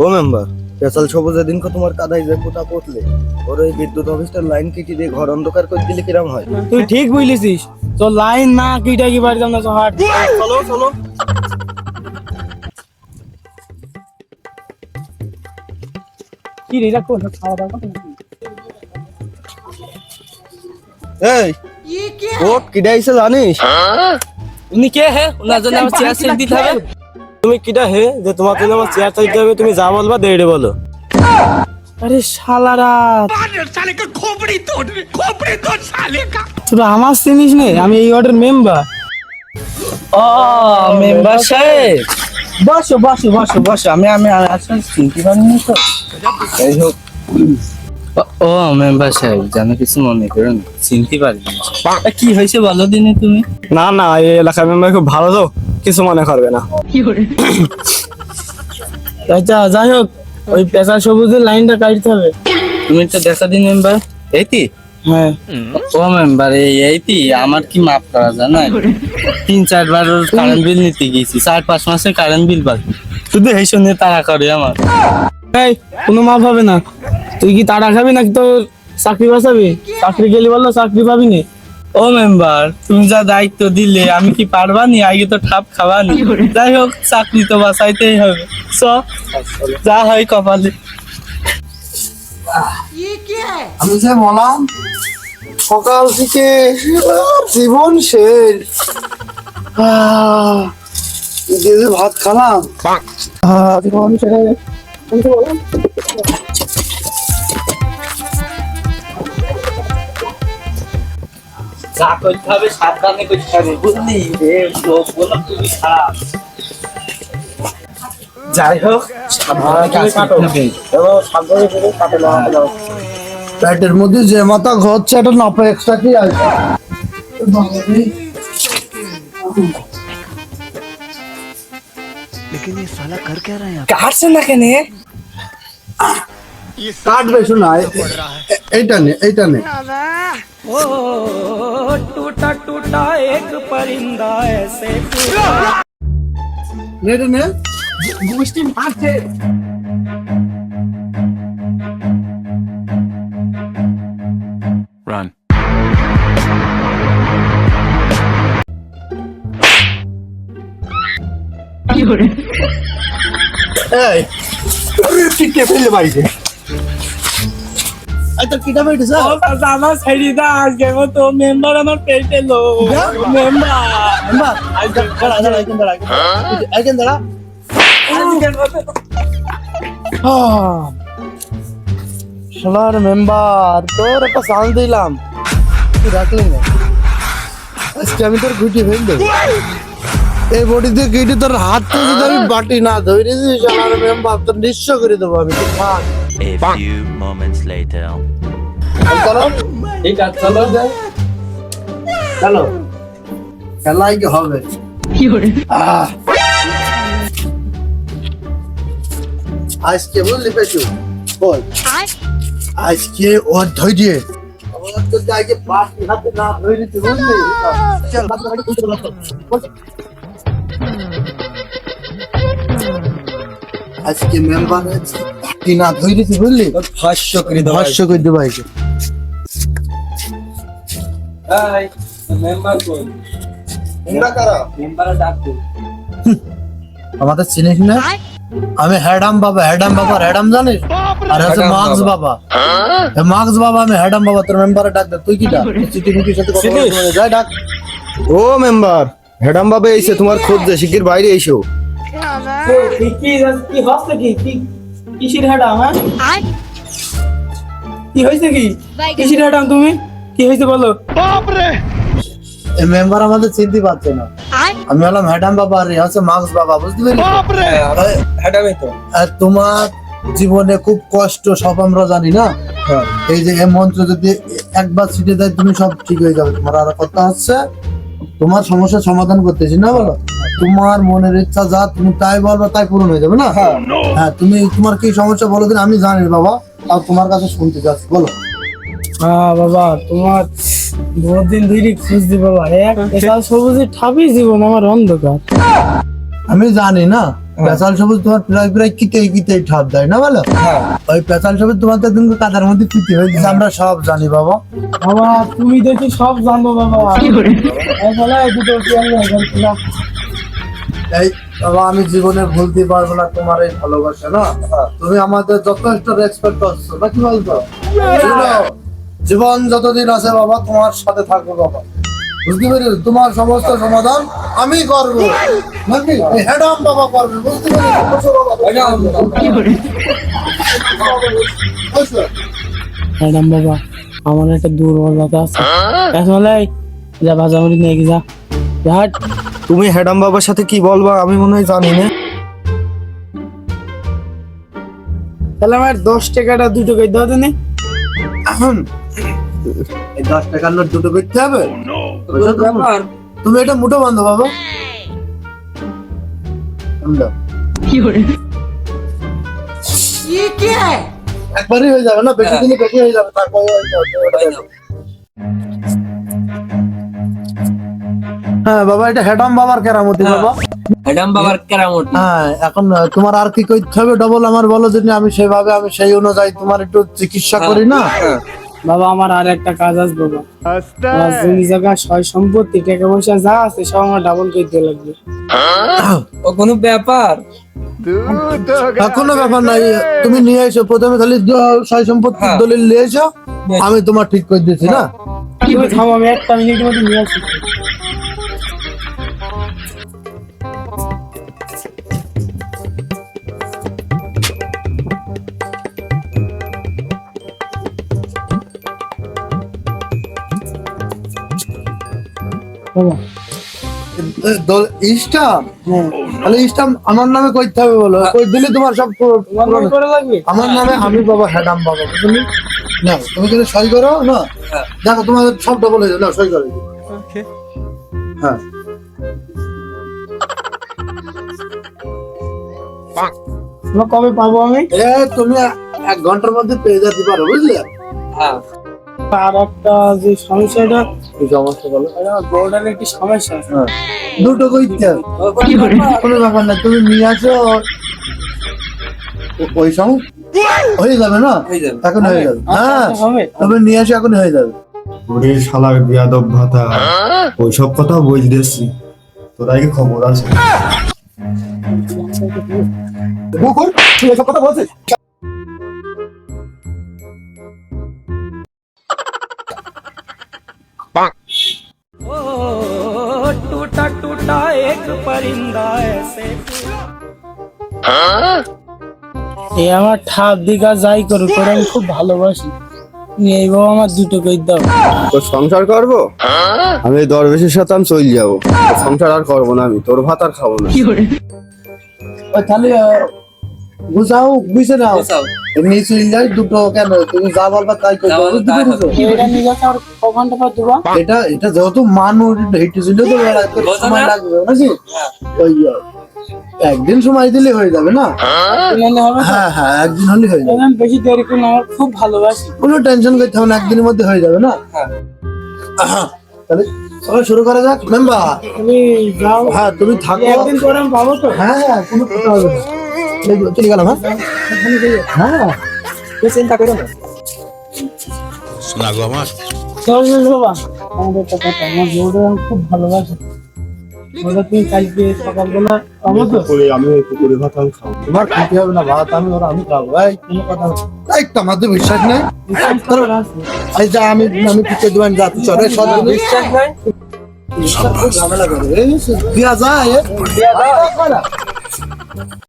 ও member পেশাল সবুজের দিনকে তোমার কাদাই যে পোতা পতলে ওর ওই বিদ্যুৎ অফিসটার লাইন কেটে দিয়ে ঘর অন্ধকার করে দিলে কিরাম হয়? তুই ঠিক বুঝলিছিস তো লাইন না কিটা কি বাড়ি যাম না হাট। চলো চলো। কি রে রাখো খাওয়া দাওয়া? এই কোট কিডা আইছে জানিস? উনি কে হে? ওনার জন্য আমার চেয়ার সেট দিতে হবে। তুমি কিডা হে? যে তোমার জন্য আমার চেয়ার চাইতে হবে তুমি যা বলবা দেড়ে বলো। আরে শালারা তোরা আমার চিনিস নে আমি এই ওয়ার্ডের মেম্বার ও মেম্বার সাহেব। বসো বসো বসো বসো আমি আমি আসলে চিনতে পারিনি তো। যাই হোক। ও- ও মেম্বার সাহেব জানো কিছু মনে করো চিনতে পারিনি। কি হয়েছে বলো দিনে তুমি? না না এই এলাকার মেম্বার খুব ভালো তো। কিছু মনে করবে না। আচ্ছা যাই হোক ওই পেশা সবুজের লাইনটা কাটতে হবে। তুমি তো দেখা দিন মেম্বার এইতি হ্যাঁ। ও মেম্বার এই এইতি আমার কি মাফ করা যায় না তিন চারবার কারেন্ট বিল নিতে গেছি চার পাঁচ মাসের কারেন্ট বিল বাকি। শুধু এই শুনে তারা করে আমার। এই কোনো মাপ হবে না। তুই কি তাড়া খাবি নাকি তোর চাকরি বাঁচাবি? চাকরি গেলি বলল চাকরি পাবি নি? ও মেম্বার তুমি যা দায়িত্ব দিলে আমি কি পারবা নি আগে তো ঠাপ খাওয়ানি। যাই হোক চাকরি তো বাঁচাইতেই হবে। চ যা হয় কপালে। আমি যে বললাম সকাল থেকে জীবন শেষ। ভাত খালাম। জীবন শেষ। যা করতে হবে সাবধানে করতে হবে। বুঝলি বলো তুমি খারাপ যাই হোক পেটের মধ্যে যে মাথা ঘরছে এটা নপা এক্সট্রা কি আছে? কাটছে না কেন? কাটবে শোনা এ- এ- এইটা নে এইটা নে। ओ टूटा टूटा एक परिंदा ऐसे मेरे। में मार थे Hey, I'm going to take a আমার দা আজকে মেম্বার আমার পেটে লো মেম্বার দাঁড়া দাঁড়া দাঁড়া দাঁড়া। সোনার মেম্বার তোর একটা চান্স দিলাম। তুই রাখলি না। আজকে আমি তোর গুটি ফেল দেবো। এই বডিতে কেটে তোর হাত থেকে যদি আমি বাটি না ধরে ধরেছি সোনার মেম্বার তোর নিঃস্ব করে দেবো আমি। তুই A few moments later. চলো। ঠিক আছে চলো। চলো। খেলাই কি হবে। আজকে বুঝলি পেছু বল। আজকে ওর ধৈর্য আজকে পাঁচ হাতে না ধরেছি বুঝলি? চল। আজকে মেম্বার আছে বাকি না ধরেছি বুঝলি ভাষ্য করে ভস্য করে দেবো আজকে এই মেম্বার কই? মেম্বার ডাকবো আমাদের চিনিস না? আমি হ্যাডাম বাবা হ্যাডাম বাবা হ্যাডাম জানিস? আর হচ্ছে মার্কস বাবা। এ মার্কস বাবা আমি হ্যাডাম বাবা তোর মেম্বারে ডাক দে। তুই কি ডাক? চিঠি মুটির সাথে কথা বলতে বলে, যাই ডাক। ও মেম্বার হেডাম বাবা এসে তোমার খোঁজ দে শিখির বাইরে এসো। কি কি কি হচ্ছে কি? কি কিসির হ্যাঁ কি হয়েছে কি? কিসির তুমি? কি হয়েছে বলো? এই মেম্বার আমাদের চিনতে পারছে না। আমি হলাম হ্যাডাম বাবা আর এ হচ্ছে মার্কস বাবা বুঝতে পারলি হেডামই তো। আর তোমার জীবনে খুব কষ্ট সব আমরা জানি না? এই যে মন্ত্র যদি একবার ছিটে দেয় তুমি সব ঠিক হয়ে যাবে। তোমার আর কথা হচ্ছে তোমার সমস্যার সমাধান করতেছি না বলো? তোমার মনের ইচ্ছা যা তুমি তাই বলবে তাই পূরণ হয়ে যাবে না? হ্যাঁ। তুমি তোমার কি সমস্যা বলো দিন আমি জানি বাবা আর তোমার কাছে শুনতে চাচ্ছি বলো। হ্যাঁ বাবা তোমার বহুত দিন ধরে খুঁজছি বাবা। এক এটা সবুজে ঠাপি জীবন আমার অন্ধকার। আমি জানি না পেঁচাল সবুজ তোমার প্রায় প্রায় কিতে কিতে ঠাপ দেয় না বলো? ওই পেঁচাল সবুজ তোমার তো কিন্তু কাদার মধ্যে পিতে হয়ে গেছে, আমরা সব জানি বাবা। বাবা তুমি দেখি সব জানো বাবা। দুটো এই বাবা আমি জীবনে ভুলতে পারব না তোমার এই ভালোবাসা না? তুমি আমাদের যথেষ্ট রেসপেক্ট করছ না কি বলতো জীবন যতদিন আছে বাবা তোমার সাথে থাকব বাবা। বুঝতে পেরেছ? তোমার সমস্ত সমাধান আমি করব। নাকি? হ্যাডাম বাবা করবে বুঝতে পেরেছ? বসো বাবা, আমার একটা দুর্বলতা আছে। আসলে যা ভাজামুড়ি নিয়ে গিয়ে যা। তুমি হ্যাডাম বাবার সাথে কি বলবা? আমি মনে হয় জানি না। তাহলে আমার দশ টাকাটা দুটো করে দাও দিনে। এই দশ টাকার নোট দুটো করতে হবে? তুমি এটা মুঠো বান্ধব বাবা। একবারই হয়ে যাবে না বেশি দিনে বেশি হয়ে যাবে তারপরে হয়ে। হ্যাঁ বাবা এটা হেডাম বাবার কেরামতি বাবা। ম্যাডাম বাবার কেরামত। হ্যাঁ এখন তোমার আর কি করতে হবে? ডবল আমার বলো যদি আমি সেভাবে আমি সেই অনুযায়ী তোমার একটু চিকিৎসা করি না? বাবা আমার আর একটা কাজ আছে বাবা। জমি জায়গা সয় সম্পত্তি টাকা পয়সা যা আছে সব আমার ডাবল করতে লাগবে। ও কোনো ব্যাপার? কোনো ব্যাপার নাই তুমি নিয়ে এসো প্রথমে খালি সয় সম্পত্তির হ্যাঁ। দলিল নিয়ে এসো আমি তোমার ঠিক করে দিচ্ছি না? আমি একটা মিনিটের মধ্যে নিয়ে আসছি। হ্যাঁ। তাহলে আমার নামে করতে হবে বলো। কই দিলে তোমার সব আমার নামে আমি বাবা হ্যাডাম বাবা। বুঝলি না তুমি যদি সই করো না? দেখো তোমার সব ডবল হয়ে যাবে। সই করো। হ্যাঁ। কবে পাবো আমি? এ তুমি এক ঘণ্টার মধ্যে পেয়ে যেতে পারো বুঝলে? হ্যাঁ আর একটা যে সমস্যাটা সমস্যা বলো। গোল্ডেন একটি সমস্যা। আছে হ্যাঁ। দুটো করতে কোনো ব্যাপার না তুমি নিয়ে আসো। ওই সঙ্গ হয়ে যাবে না? এখন হয়ে যাবে। হ্যাঁ হবে। তুমি নিয়ে আসো এখন হয়ে যাবে। ওরে শালার বিয়াদব ভাতা। ওইসব কথা তোরা কি খবর আছে? কথা বলছিস? परिंदा ऐसे এ আমার ঠাপ দিঘা যাই করুক ওরা আমি খুব ভালোবাসি তুমি এই বাবা আমার দুটো করে দাও তোর সংসার করবো আমি এই দরবেশের সাথে আমি চলে যাবো তোর সংসার আর করবো না আমি তোর ভাত আর খাবো না ওই তাহলে গুছাও গুছে নাও। বুঝাও। এমনি চলে যাই দুটো কেন? তুমি যা বলবা তাই? এটা এটা এটা যেহেতু মানুষ হেঁটে ছিল তো সময় লাগবে নাকি? ওই একদিন সময় দিলে হয়ে যাবে না? হ্যাঁ হ্যাঁ একদিন হলে হয়ে যাবে। বেশি দেরি করুন আমার খুব ভালোবাসি। কোনো টেনশন করতে হবে না একদিনের মধ্যে হয়ে যাবে না? তাহলে সবাই শুরু করা যাক। মেম্বার। তুমি যাও। হ্যাঁ তুমি থাকো। একদিন পরে আমি পাবো তো? হ্যাঁ হ্যাঁ কোনো কথা হবে না। চলে গেলাম হ্যাঁ? হ্যাঁ। চিন্তা করো না। চল চল বাবা। আমাদের একটা কথা আমার বউটা খুব ভালোবাসি। ওটা তুমি কালকে সকালবেলা পাবো তো? করে আমি পুকুরে ভাত আমি খাব। তোমার খেতে হবে না ভাত আমি ওরা আমি খাব। এই কোনো কথা এই তো আমাদের বিশ্বাস নেই। এই যা আমি আমি করে দেবেন যাতে চলে সব বিশ্বাস নাই? ঝামেলা করে। দেওয়া যায় এ?